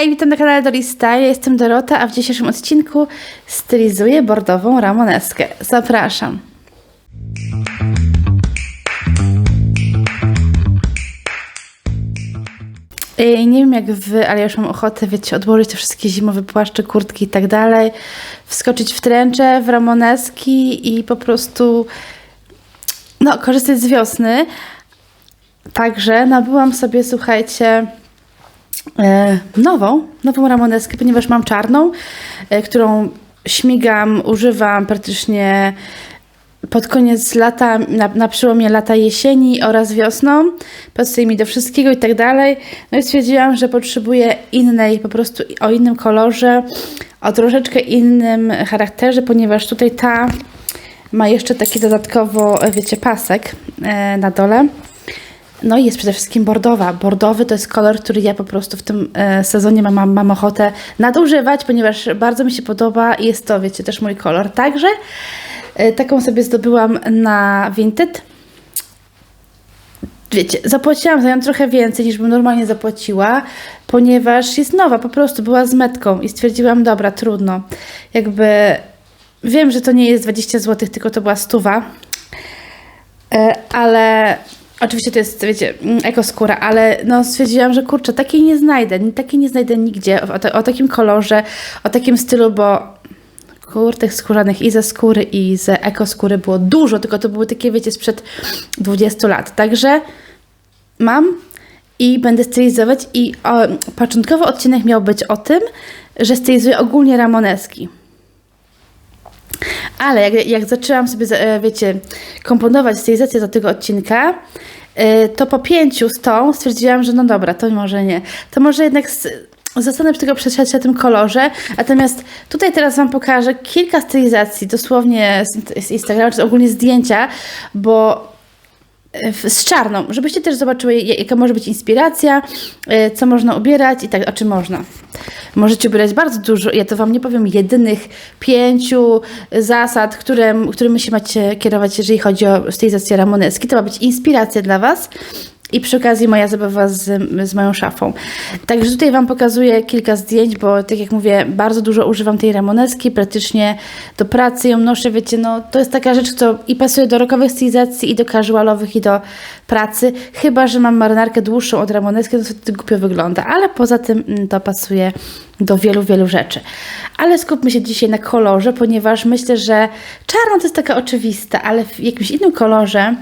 Hej, witam na kanale Dory Style, ja jestem Dorota, a w dzisiejszym odcinku stylizuję bordową ramoneskę. Zapraszam. Ej, Nie wiem jak wy, ale ja już mam ochotę, wiecie, odłożyć te wszystkie zimowe płaszcze, kurtki i tak dalej, wskoczyć w tręcze, w ramoneski i po prostu no, korzystać z wiosny. Także nabyłam sobie, słuchajcie, nową, nową ramoneskę, ponieważ mam czarną, e, którą śmigam, używam praktycznie pod koniec lata, na, na przełomie lata jesieni oraz wiosną. Pasuje mi do wszystkiego i tak dalej. No i stwierdziłam, że potrzebuję innej, po prostu o innym kolorze, o troszeczkę innym charakterze, ponieważ tutaj ta ma jeszcze taki dodatkowo, e, wiecie, pasek e, na dole. No i jest przede wszystkim bordowa. Bordowy to jest kolor, który ja po prostu w tym e, sezonie mam, mam, ochotę nadużywać, ponieważ bardzo mi się podoba i jest to, wiecie, też mój kolor. Także e, taką sobie zdobyłam na Vinted. Wiecie, zapłaciłam za nią trochę więcej niż bym normalnie zapłaciła, ponieważ jest nowa, po prostu była z metką i stwierdziłam, dobra, trudno. Jakby wiem, że to nie jest 20 zł, tylko to była stuwa, E, ale oczywiście to jest, wiecie, mm, ekoskóra, ale no stwierdziłam, że kurczę, takiej nie znajdę, takiej nie znajdę nigdzie, o, o takim kolorze, o takim stylu, bo tych skórzanych i ze skóry i z ekoskóry było dużo, tylko to były takie, wiecie, sprzed 20 lat, także mam i będę stylizować i o, początkowy odcinek miał być o tym, że stylizuję ogólnie ramoneski. Ale jak, jak zaczęłam sobie, e, wiecie, komponować stylizację do tego odcinka, e, to po pięciu z tą stwierdziłam, że no dobra, to może nie. To może jednak s- zostanę przy tego przesiać na tym kolorze. Natomiast tutaj teraz Wam pokażę kilka stylizacji, dosłownie z, z Instagrama, czy ogólnie zdjęcia, bo z czarną, żebyście też zobaczyły, ja- jaka może być inspiracja, e, co można ubierać i tak, a czy można. Możecie ubierać bardzo dużo, ja to Wam nie powiem jedynych pięciu zasad, które, którymi się macie kierować, jeżeli chodzi o stylizację ramoneski. To ma być inspiracja dla Was. I przy okazji moja zabawa z, z moją szafą. Także tutaj Wam pokazuję kilka zdjęć, bo tak jak mówię, bardzo dużo używam tej ramoneski, praktycznie do pracy ją noszę, wiecie, no to jest taka rzecz, co i pasuje do rockowych stylizacji, i do casualowych, i do pracy. Chyba, że mam marynarkę dłuższą od ramoneski, to wtedy głupio wygląda, ale poza tym mm, to pasuje do wielu, wielu rzeczy. Ale skupmy się dzisiaj na kolorze, ponieważ myślę, że czarno to jest taka oczywista, ale w jakimś innym kolorze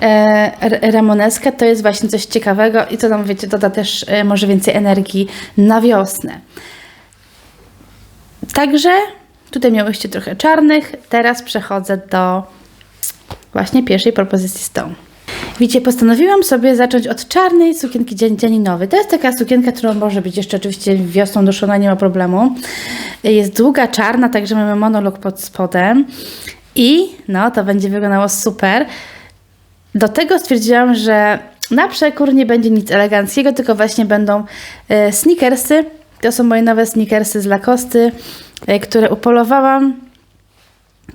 e, ramoneska to jest właśnie coś ciekawego i to nam, wiecie, doda też e, może więcej energii na wiosnę. Także tutaj miałyście trochę czarnych, teraz przechodzę do właśnie pierwszej propozycji z tą. Widzicie, postanowiłam sobie zacząć od czarnej sukienki dzianinowej. To jest taka sukienka, którą może być jeszcze oczywiście wiosną doszona, nie ma problemu. Jest długa, czarna, także mamy monolog pod spodem. I no, to będzie wyglądało super. Do tego stwierdziłam, że na przekór nie będzie nic eleganckiego, tylko właśnie będą e, sneakersy. To są moje nowe sneakersy z Lakosty, e, które upolowałam.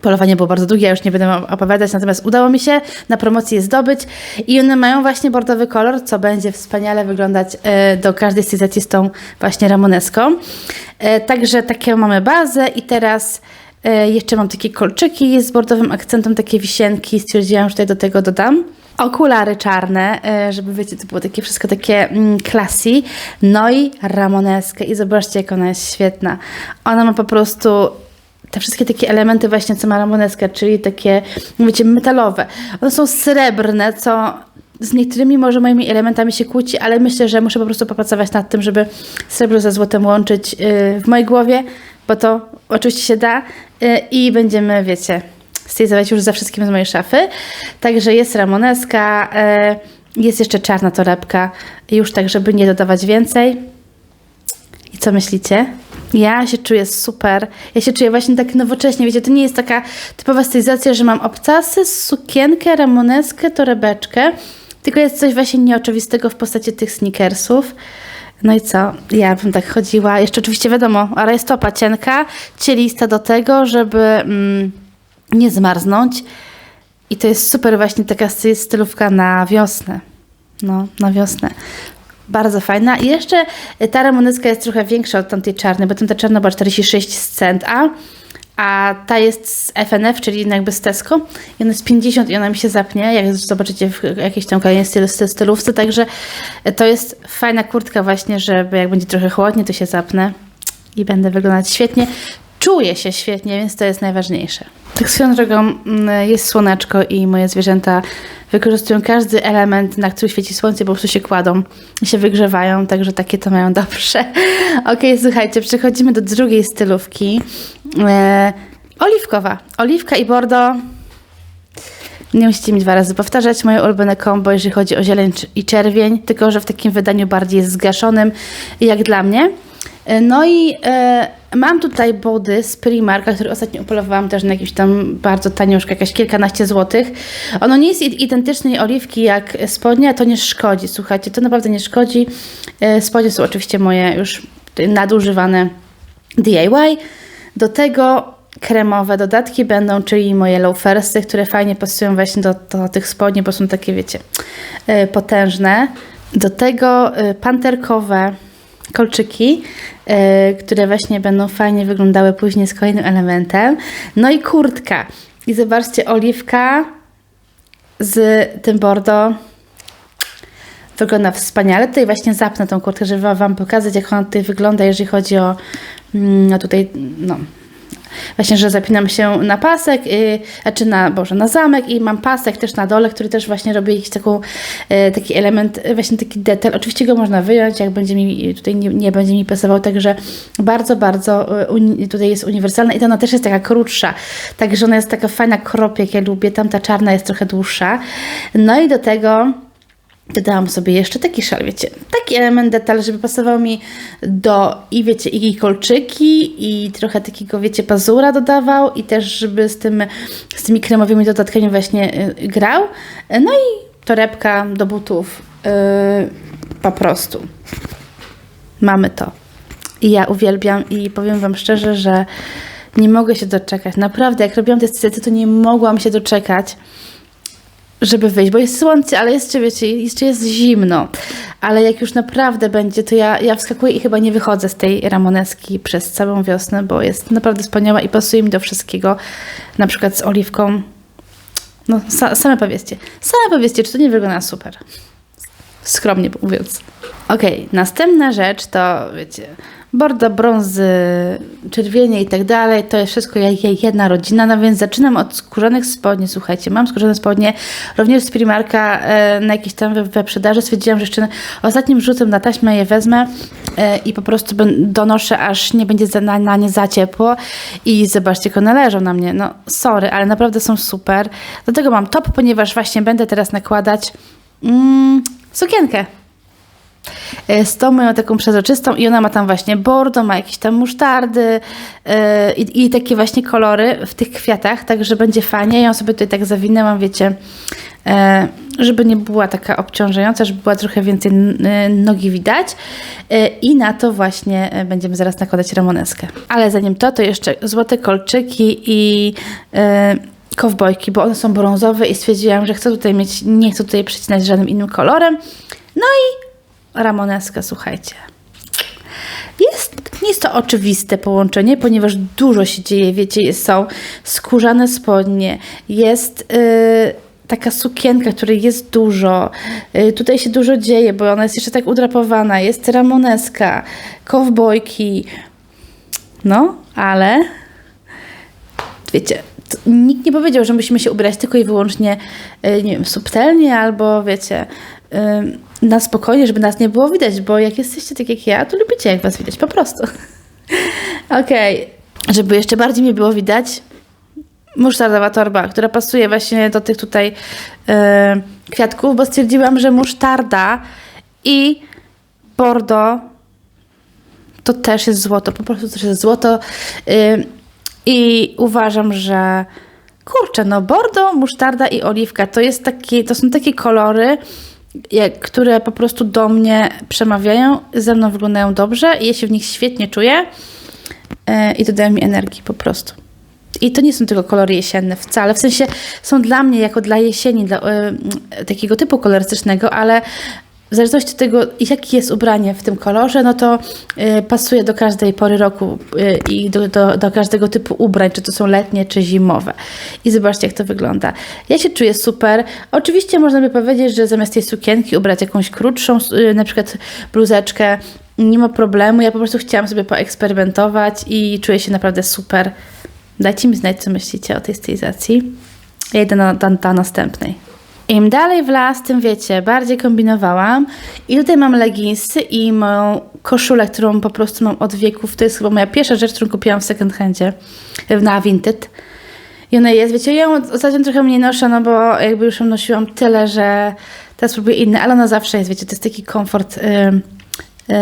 Polowanie było bardzo długie, ja już nie będę opowiadać, natomiast udało mi się na promocji je zdobyć i one mają właśnie bordowy kolor, co będzie wspaniale wyglądać e, do każdej stylizacji z tą właśnie ramoneską. E, Także takie mamy bazę i teraz jeszcze mam takie kolczyki z bordowym akcentem, takie wisienki, stwierdziłam, że tutaj do tego dodam. Okulary czarne, e, żeby wiecie, to było takie wszystko takie mm, classy. No i ramoneskę i zobaczcie, jak ona jest świetna. Ona ma po prostu te wszystkie takie elementy właśnie, co ma ramoneska, czyli takie, wiecie, metalowe. One są srebrne, co z niektórymi może moimi elementami się kłóci, ale myślę, że muszę po prostu popracować nad tym, żeby srebro ze złotem łączyć yy, w mojej głowie, bo to oczywiście się da yy, i będziemy, wiecie, stylizować już ze wszystkim z mojej szafy. Także jest ramoneska, yy, jest jeszcze czarna torebka, już tak, żeby nie dodawać więcej. I co myślicie? Ja się czuję super. Ja się czuję właśnie tak nowocześnie. Wiecie, to nie jest taka typowa stylizacja, że mam obcasy, sukienkę, ramoneskę, torebeczkę. Tylko jest coś właśnie nieoczywistego w postaci tych sneakersów. No i co? Ja bym tak chodziła. Jeszcze oczywiście wiadomo, ale jest topa cienka, cielista do tego, żeby mm, nie zmarznąć. I to jest super właśnie taka sty- stylówka na wiosnę. No, na wiosnę. Bardzo fajna. I jeszcze ta ramoneska jest trochę większa od tamtej czarnej, bo tamta czarna była 46 cent, a, a ta jest z FNF, czyli jakby z Tesco i ona jest 50 i ona mi się zapnie, jak zobaczycie w jakiejś tam kolejnej styl, stylówce, także to jest fajna kurtka właśnie, żeby jak będzie trochę chłodnie, to się zapnę i będę wyglądać świetnie. Czuję się świetnie, więc to jest najważniejsze. Tak swoją drogą mm, jest słoneczko i moje zwierzęta wykorzystują każdy element, na który świeci słońce, po prostu się kładą i się wygrzewają, także takie to mają dobrze. ok, słuchajcie, przechodzimy do drugiej stylówki. E, oliwkowa. Oliwka i bordo. Nie musicie mi dwa razy powtarzać. Moje ulubione kombo, jeżeli chodzi o zieleń i czerwień, tylko że w takim wydaniu bardziej zgaszonym, jak dla mnie. E, no i e, mam tutaj body z Primarka, który ostatnio upolowałam też na jakimś tam bardzo tanioszkę, jakieś kilkanaście złotych. Ono nie jest identycznej oliwki jak spodnie, to nie szkodzi. Słuchajcie, to naprawdę nie szkodzi. E, spodnie są oczywiście moje już nadużywane DIY. Do tego kremowe dodatki będą, czyli moje loafersy, które fajnie pasują właśnie do, do tych spodni, bo są takie, wiecie, potężne. Do tego panterkowe kolczyki, yy, które właśnie będą fajnie wyglądały później z kolejnym elementem. No i kurtka. I zobaczcie, oliwka z tym bordo wygląda wspaniale. Tutaj właśnie zapnę tą kurtkę, żeby Wam pokazać, jak ona tutaj wygląda, jeżeli chodzi o no tutaj, no, właśnie, że zapinam się na pasek, yy, znaczy na, boże, na zamek i mam pasek też na dole, który też właśnie robi jakiś taką, yy, taki element, właśnie taki detal. Oczywiście go można wyjąć, jak będzie mi, tutaj nie, nie będzie mi pasował, także bardzo, bardzo yy, tutaj jest uniwersalna i to ona też jest taka krótsza, także ona jest taka fajna krop, jak ja lubię, tamta czarna jest trochę dłuższa. No i do tego Dodałam sobie jeszcze taki szal, wiecie, taki element, detal, żeby pasował mi do i wiecie, i kolczyki, i trochę takiego, wiecie, pazura dodawał i też, żeby z, tym, z tymi kremowymi dodatkami właśnie y, grał. No i torebka do butów, y, po prostu. Mamy to. I ja uwielbiam i powiem Wam szczerze, że nie mogę się doczekać. Naprawdę, jak robiłam te sceny, to nie mogłam się doczekać żeby wyjść, bo jest słońce, ale jeszcze, wiecie, jeszcze jest zimno. Ale jak już naprawdę będzie, to ja, ja wskakuję i chyba nie wychodzę z tej ramoneski przez całą wiosnę, bo jest naprawdę wspaniała i pasuje mi do wszystkiego. Na przykład z oliwką. No, sa, same powiedzcie. Same powiedzcie, czy to nie wygląda super. Skromnie mówiąc. Okej, okay, następna rzecz to, wiecie, bordo, brązy, czerwienie i tak dalej. To jest wszystko jedna rodzina, no więc zaczynam od skórzanych spodni. Słuchajcie, mam skórzane spodnie, również z Primarka e, na jakiejś tam wyprzedaży. Stwierdziłam, że jeszcze ostatnim rzutem na taśmę je wezmę e, i po prostu donoszę, aż nie będzie na, na nie za ciepło. I zobaczcie, jak one leżą na mnie. No sorry, ale naprawdę są super. Do tego mam top, ponieważ właśnie będę teraz nakładać mm, sukienkę z tą moją taką przezroczystą i ona ma tam właśnie bordo, ma jakieś tam musztardy yy, i, takie właśnie kolory w tych kwiatach, także będzie fajnie. Ja ją sobie tutaj tak zawinęłam, wiecie, yy, żeby nie była taka obciążająca, żeby była trochę więcej nogi widać yy, i na to właśnie będziemy zaraz nakładać ramoneskę. Ale zanim to, to jeszcze złote kolczyki i kowbojki, bo one są brązowe i stwierdziłam, że chcę tutaj mieć, nie chcę tutaj przecinać żadnym innym kolorem. No i ramoneska, słuchajcie. Jest, nie jest to oczywiste połączenie, ponieważ dużo się dzieje, wiecie, są skórzane spodnie, jest yy, taka sukienka, której jest dużo, yy, tutaj się dużo dzieje, bo ona jest jeszcze tak udrapowana, jest ramoneska, kowbojki, no, ale wiecie, nikt nie powiedział, że musimy się ubierać tylko i wyłącznie, yy, nie wiem, subtelnie albo, wiecie, na spokojnie, żeby nas nie było widać, bo jak jesteście tak jak ja, to lubicie jak was widać, po prostu. Okej, okay. żeby jeszcze bardziej mnie było widać, musztardowa torba, która pasuje właśnie do tych tutaj yy, kwiatków, bo stwierdziłam, że musztarda i bordo to też jest złoto, po prostu też jest złoto yy, i uważam, że kurczę, no bordo, musztarda i oliwka to jest taki, to są takie kolory, jak, które po prostu do mnie przemawiają, ze mną wyglądają dobrze i ja się w nich świetnie czuję yy, i dodają mi energii po prostu. I to nie są tylko kolory jesienne wcale, w sensie są dla mnie jako dla jesieni, dla yy, takiego typu kolorystycznego, ale w zależności od tego, jakie jest ubranie w tym kolorze, no to y, pasuje do każdej pory roku y, i do, do, do każdego typu ubrań, czy to są letnie, czy zimowe. I zobaczcie, jak to wygląda. Ja się czuję super. Oczywiście można by powiedzieć, że zamiast tej sukienki ubrać jakąś krótszą, y, na przykład bluzeczkę, nie ma problemu. Ja po prostu chciałam sobie poeksperymentować i czuję się naprawdę super. Dajcie mi znać, co myślicie o tej stylizacji. Ja idę na, na, na następnej. Im dalej w las, tym wiecie, bardziej kombinowałam. I tutaj mam leginsy i moją koszulę, którą po prostu mam od wieków. To jest chyba moja pierwsza rzecz, którą kupiłam w second handzie na Vinted. I ona jest, wiecie, ja ją ostatnio trochę mniej noszę, no bo jakby już ją nosiłam tyle, że teraz spróbuję inne, ale ona zawsze jest, wiecie, to jest taki komfort yy, yy,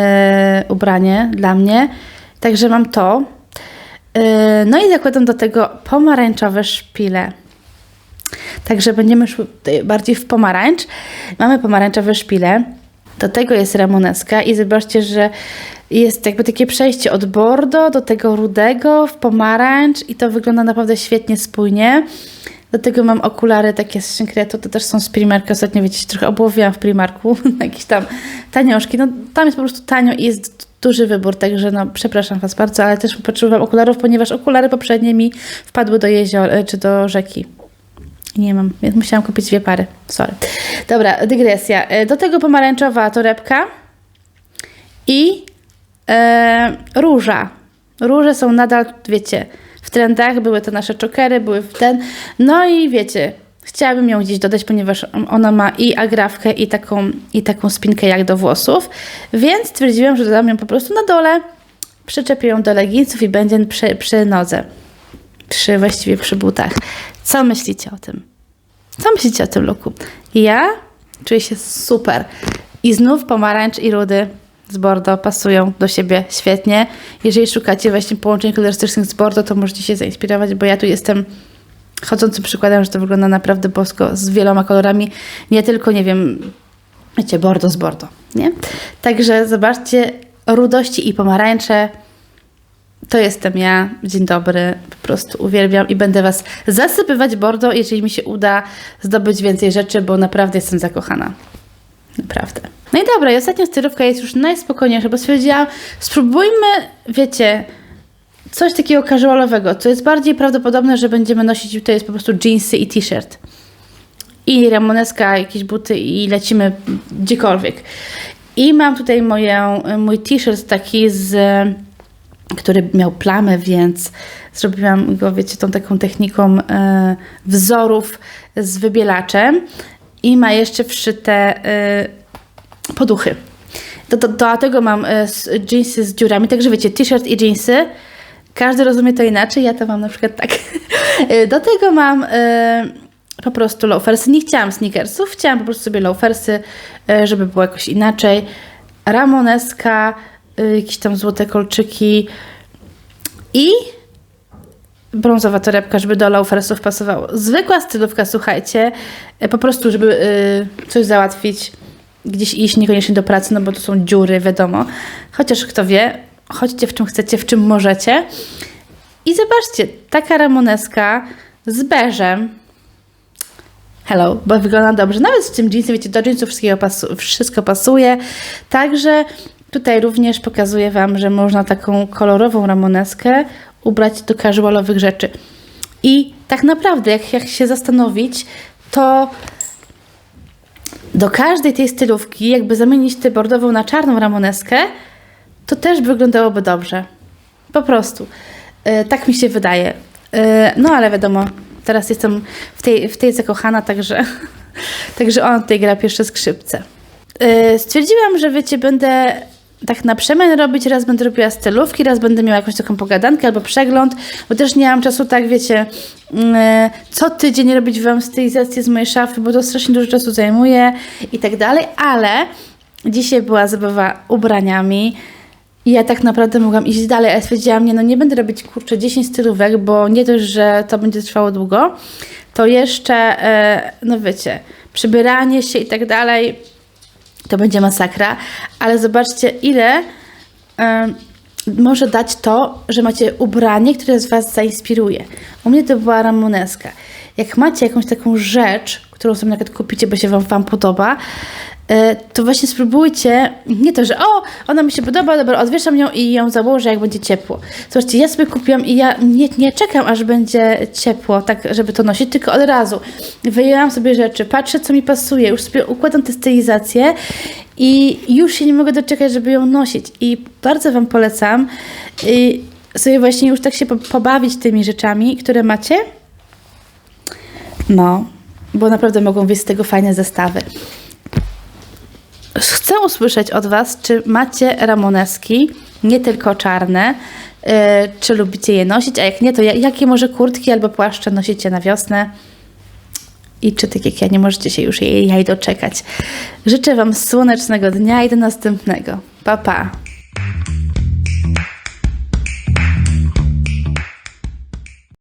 ubranie dla mnie. Także mam to. Yy, no i zakładam do tego pomarańczowe szpile. Także będziemy szły bardziej w pomarańcz. Mamy pomarańczowe szpile. Do tego jest ramoneska i zobaczcie, że jest jakby takie przejście od bordo do tego rudego w pomarańcz i to wygląda naprawdę świetnie spójnie. Do tego mam okulary takie z Syncretu, to też są z Primarka. Ostatnio wiecie, trochę obłowiłam w Primarku, jakieś tam tanioszki. No tam jest po prostu tanio i jest duży wybór, także no przepraszam Was bardzo, ale też potrzebowałam okularów, ponieważ okulary poprzednie mi wpadły do jeziora czy do rzeki. Nie mam, więc musiałam kupić dwie pary. Sorry. Dobra, dygresja. E, Do tego pomarańczowa torebka i e, róża. Róże są nadal, wiecie, w trendach. Były to nasze czokery, były w ten. No i wiecie, chciałabym ją gdzieś dodać, ponieważ ona ma i agrafkę, i taką, i taką spinkę jak do włosów. Więc stwierdziłam, że dodam ją po prostu na dole. Przyczepię ją do leginsów i będzie przy, przy nodze przy, właściwie przy butach. Co myślicie o tym? Co myślicie o tym looku? Ja czuję się super. I znów pomarańcz i rudy z Bordeaux pasują do siebie świetnie. Jeżeli szukacie właśnie połączeń kolorystycznych z Bordeaux, to możecie się zainspirować, bo ja tu jestem chodzącym przykładem, że to wygląda naprawdę bosko z wieloma kolorami. Nie tylko, nie wiem, wiecie, Bordeaux z Bordeaux, nie? Także zobaczcie, rudości i pomarańcze to jestem ja. Dzień dobry. Po prostu uwielbiam i będę Was zasypywać bordo, jeżeli mi się uda zdobyć więcej rzeczy, bo naprawdę jestem zakochana. Naprawdę. No i dobra, i ostatnia stylówka jest już najspokojniejsza, bo stwierdziłam, spróbujmy, wiecie, coś takiego casualowego, co jest bardziej prawdopodobne, że będziemy nosić, to jest po prostu jeansy i t-shirt. I ramoneska, jakieś buty i lecimy gdziekolwiek. I mam tutaj moją, mój t-shirt taki z który miał plamę, więc zrobiłam go, wiecie, tą taką techniką e, wzorów z wybielaczem i ma jeszcze wszyte e, poduchy. Do, do, do tego mam e, jeansy z dziurami, także wiecie, t-shirt i jeansy. Każdy rozumie to inaczej, ja to mam na przykład tak. E, do tego mam e, po prostu loafersy. Nie chciałam sneakersów, chciałam po prostu sobie loafersy, e, żeby było jakoś inaczej. Ramoneska, jakieś tam złote kolczyki i brązowa torebka, żeby do loafersów pasowało. Zwykła stylówka, słuchajcie, y, po prostu, żeby y, coś załatwić, gdzieś iść, niekoniecznie do pracy, no bo to są dziury, wiadomo. Chociaż kto wie, chodźcie w czym chcecie, w czym możecie. I zobaczcie, taka ramoneska z beżem, Hello, bo wygląda dobrze. Nawet z tym jeansem, wiecie, do jeansów wszystko pasuje. Także tutaj również pokazuję Wam, że można taką kolorową ramoneskę ubrać do casualowych rzeczy. I tak naprawdę, jak, jak się zastanowić, to do każdej tej stylówki, jakby zamienić tę bordową na czarną ramoneskę, to też wyglądałoby dobrze. Po prostu. E, tak mi się wydaje. E, no ale wiadomo, teraz jestem w tej, w tej zakochana, także, także on tutaj gra pierwsze skrzypce. Yy, stwierdziłam, że wiecie, będę tak na przemian robić, raz będę robiła stylówki, raz będę miała jakąś taką pogadankę albo przegląd, bo też nie mam czasu tak, wiecie, yy, co tydzień robić wam stylizację z mojej szafy, bo to strasznie dużo czasu zajmuje i tak dalej, ale dzisiaj była zabawa ubraniami, i ja tak naprawdę mogłam iść dalej, ale stwierdziłam, nie, no nie będę robić kurczę 10 stylówek, bo nie dość, że to będzie trwało długo, to jeszcze, e, no wiecie, przybieranie się i tak dalej, to będzie masakra, ale zobaczcie, ile e, może dać to, że macie ubranie, które z Was zainspiruje. U mnie to była ramoneska. Jak macie jakąś taką rzecz, którą sobie na przykład kupicie, bo się wam, wam podoba, e, to właśnie spróbujcie, nie to, że o, ona mi się podoba, dobra, odwieszam ją i ją założę, jak będzie ciepło. Zobaczcie, ja sobie kupiłam i ja nie, nie czekam, aż będzie ciepło, tak, żeby to nosić, tylko od razu wyjęłam sobie rzeczy, patrzę, co mi pasuje, już sobie układam tę stylizację i już się nie mogę doczekać, żeby ją nosić. I bardzo Wam polecam y, sobie właśnie już tak się po- pobawić tymi rzeczami, które macie. No, bo naprawdę mogą wyjść z tego fajne zestawy. Chcę usłyszeć od Was, czy macie ramoneski, nie tylko czarne, y, czy lubicie je nosić, a jak nie, to ja- jakie może kurtki albo płaszcze nosicie na wiosnę i czy tak jak ja nie możecie się już jej, jej doczekać. Życzę Wam słonecznego dnia i do następnego. Pa, pa!